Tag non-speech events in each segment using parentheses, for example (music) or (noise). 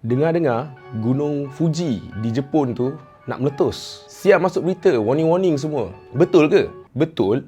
Dengar-dengar Gunung Fuji di Jepun tu nak meletus. Siap masuk berita, warning-warning semua. Betul ke? Betul.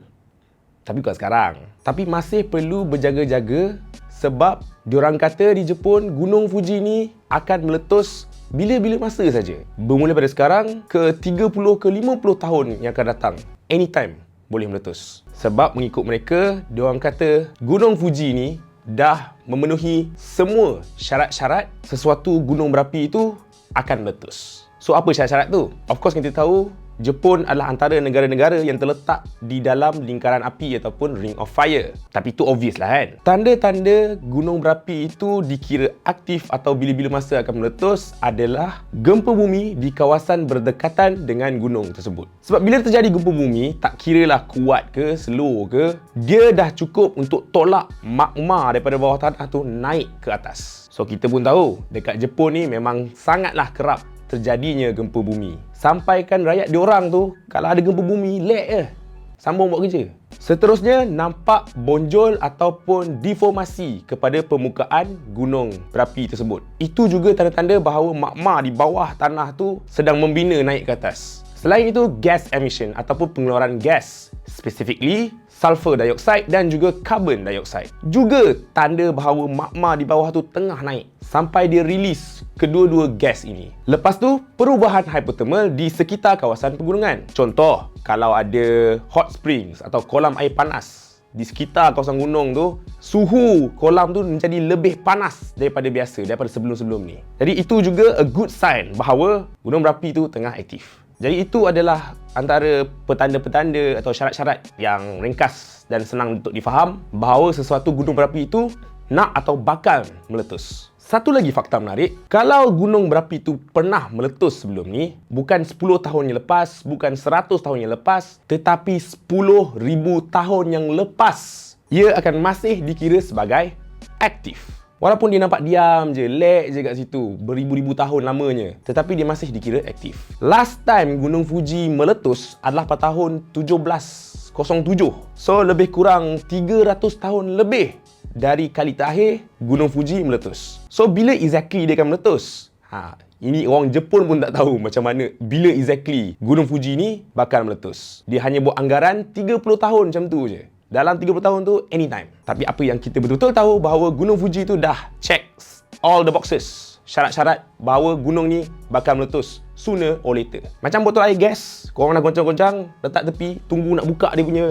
Tapi bukan sekarang. Tapi masih perlu berjaga-jaga sebab diorang kata di Jepun Gunung Fuji ni akan meletus bila-bila masa saja. Bermula pada sekarang ke 30 ke 50 tahun yang akan datang. Anytime boleh meletus. Sebab mengikut mereka, diorang kata Gunung Fuji ni dah memenuhi semua syarat-syarat sesuatu gunung berapi itu akan meletus. So apa syarat-syarat tu? Of course kita tahu Jepun adalah antara negara-negara yang terletak di dalam lingkaran api ataupun ring of fire. Tapi itu obvious lah kan. Tanda-tanda gunung berapi itu dikira aktif atau bila-bila masa akan meletus adalah gempa bumi di kawasan berdekatan dengan gunung tersebut. Sebab bila terjadi gempa bumi, tak kira lah kuat ke, slow ke, dia dah cukup untuk tolak magma daripada bawah tanah tu naik ke atas. So kita pun tahu dekat Jepun ni memang sangatlah kerap terjadinya gempa bumi. Sampaikan rakyat diorang tu, kalau ada gempa bumi, lek je. Sambung buat kerja. Seterusnya, nampak bonjol ataupun deformasi kepada permukaan gunung berapi tersebut. Itu juga tanda-tanda bahawa magma di bawah tanah tu sedang membina naik ke atas. Selain itu, gas emission ataupun pengeluaran gas. Specifically, sulfur dioxide dan juga carbon dioxide. Juga tanda bahawa magma di bawah tu tengah naik sampai dia release kedua-dua gas ini. Lepas tu, perubahan hydrothermal di sekitar kawasan pegunungan. Contoh, kalau ada hot springs atau kolam air panas di sekitar kawasan gunung tu, suhu kolam tu menjadi lebih panas daripada biasa, daripada sebelum-sebelum ni. Jadi itu juga a good sign bahawa gunung berapi tu tengah aktif. Jadi itu adalah antara petanda-petanda atau syarat-syarat yang ringkas dan senang untuk difaham bahawa sesuatu gunung berapi itu nak atau bakal meletus. Satu lagi fakta menarik, kalau gunung berapi itu pernah meletus sebelum ni, bukan 10 tahun yang lepas, bukan 100 tahun yang lepas, tetapi 10,000 tahun yang lepas, ia akan masih dikira sebagai aktif. Walaupun dia nampak diam je, lag je kat situ, beribu-ribu tahun lamanya, tetapi dia masih dikira aktif. Last time Gunung Fuji meletus adalah pada tahun 1707. So, lebih kurang 300 tahun lebih dari kali terakhir Gunung Fuji meletus. So, bila exactly dia akan meletus? Ha, ini orang Jepun pun tak tahu macam mana bila exactly Gunung Fuji ni bakal meletus. Dia hanya buat anggaran 30 tahun macam tu je. Dalam 30 tahun tu, anytime. Tapi apa yang kita betul-betul tahu bahawa Gunung Fuji tu dah check all the boxes. Syarat-syarat bahawa gunung ni bakal meletus sooner or later. Macam botol air gas, korang dah goncang-goncang, letak tepi, tunggu nak buka dia punya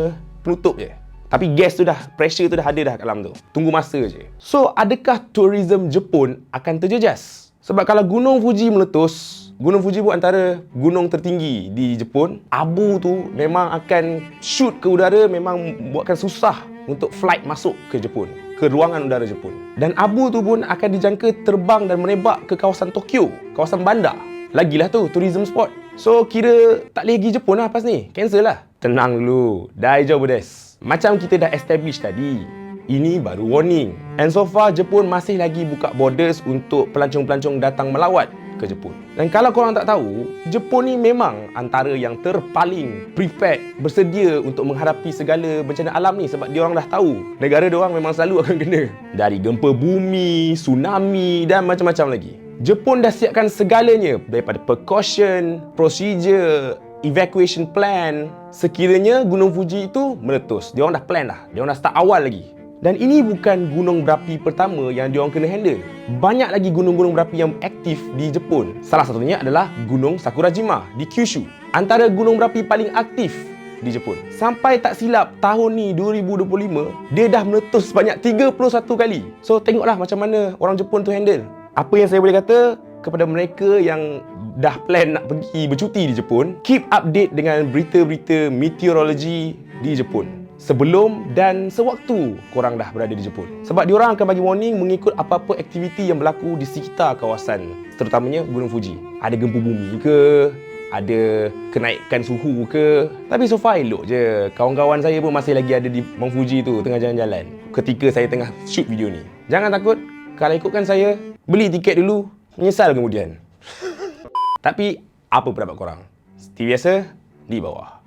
penutup je. Tapi gas tu dah, pressure tu dah ada dah dalam tu. Tunggu masa je. So, adakah tourism Jepun akan terjejas? Sebab kalau Gunung Fuji meletus, Gunung Fuji pun antara gunung tertinggi di Jepun. Abu tu memang akan shoot ke udara memang buatkan susah untuk flight masuk ke Jepun, ke ruangan udara Jepun. Dan abu tu pun akan dijangka terbang dan merebak ke kawasan Tokyo, kawasan bandar. Lagilah tu tourism spot. So kira tak boleh pergi Jepun lah pas ni. Cancel lah. Tenang dulu. Daijoubu desu. Macam kita dah establish tadi, ini baru warning. And so far Jepun masih lagi buka borders untuk pelancong-pelancong datang melawat ke Jepun. Dan kalau korang tak tahu, Jepun ni memang antara yang terpaling prepared, bersedia untuk menghadapi segala bencana alam ni sebab dia orang dah tahu negara dia orang memang selalu (laughs) akan kena dari gempa bumi, tsunami dan macam-macam lagi. Jepun dah siapkan segalanya daripada precaution, procedure, evacuation plan sekiranya Gunung Fuji itu meletus. Dia orang dah plan dah. Dia orang dah start awal lagi. Dan ini bukan gunung berapi pertama yang diorang kena handle. Banyak lagi gunung-gunung berapi yang aktif di Jepun. Salah satunya adalah Gunung Sakurajima di Kyushu. Antara gunung berapi paling aktif di Jepun. Sampai tak silap tahun ni 2025, dia dah meletus sebanyak 31 kali. So tengoklah macam mana orang Jepun tu handle. Apa yang saya boleh kata kepada mereka yang dah plan nak pergi bercuti di Jepun, keep update dengan berita-berita meteorologi di Jepun sebelum dan sewaktu korang dah berada di Jepun. Sebab diorang akan bagi warning mengikut apa-apa aktiviti yang berlaku di sekitar kawasan, terutamanya Gunung Fuji. Ada gempa bumi ke, ada kenaikan suhu ke. Tapi so far elok je. Kawan-kawan saya pun masih lagi ada di Mount Fuji tu tengah jalan-jalan. Ketika saya tengah shoot video ni. Jangan takut, kalau ikutkan saya, beli tiket dulu, menyesal kemudian. (laughs) Tapi, apa pendapat korang? Seperti biasa, di bawah.